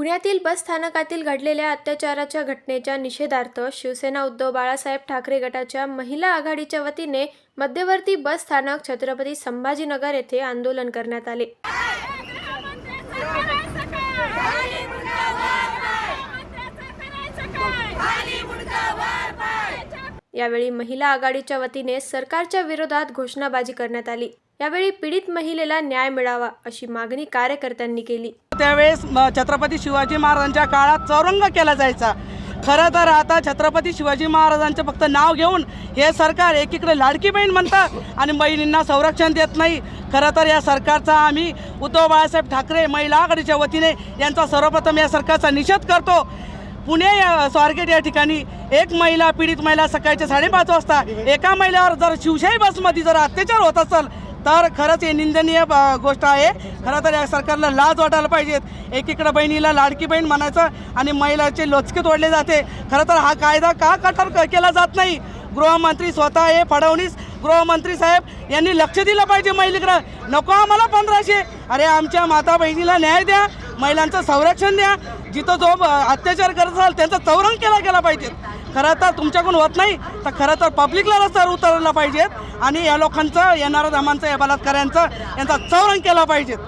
पुण्यातील बस स्थानकातील घडलेल्या अत्याचाराच्या घटनेच्या निषेधार्थ शिवसेना उद्धव बाळासाहेब ठाकरे गटाच्या महिला आघाडीच्या वतीने मध्यवर्ती बस स्थानक छत्रपती संभाजीनगर येथे आंदोलन करण्यात आले. यावेळी महिला आघाडीच्या वतीने सरकारच्या विरोधात घोषणाबाजी करण्यात आली. यावेळी पीडित महिलेला न्याय मिळावा अशी मागणी कार्यकर्त्यांनी केली. त्यावेळेस छत्रपती शिवाजी महाराजांच्या काळात चौरंग केला जायचा. खरं तर आता छत्रपती शिवाजी महाराजांचं फक्त नाव घेऊन हे सरकार एकीकडे लाडकी बहीण म्हणतात आणि बहिणींना संरक्षण देत नाही. खरं तर या सरकारचा आम्ही उद्धव बाळासाहेब ठाकरे महिला आघाडीच्या वतीने यांचा सर्वप्रथम या सरकारचा निषेध करतो. पुणे या स्वारगेट या ठिकाणी एक महिला पीडित महिला सकाळच्या साडेपाच वाजता एका महिलेवर जर शिवशाही बसमध्ये जर अत्याचार होत असेल तर खरंच हे निंदनीय गोष्ट आहे. खरं तर या सरकारला लाज वाटायला पाहिजेत. एकीकडं बहिणीला लाडकी बहीण म्हणायचं आणि महिलाचे लोचके तोडले जाते. खरं तर हा कायदा का कठोर क- केला जात नाही? गृहमंत्री स्वतः हे फडणवीस गृहमंत्री साहेब यांनी लक्ष दिलं पाहिजे महिलेकडं. नको आम्हाला पंधराशे. अरे आमच्या माता बहिणीला न्याय द्या. महिलांचं संरक्षण द्या. जिथं जो अत्याचार करत असाल त्यांचा चौरंग केला गेला पाहिजे. खरं तर तुमच्याकडून होत नाही तर खरं तर पब्लिकला रस्त्यावर उतरला पाहिजेत. आणि या लोकांचं येणाऱ्या धमांचं या बलात्काऱ्यांचं यांचा चौरंग केला पाहिजेत.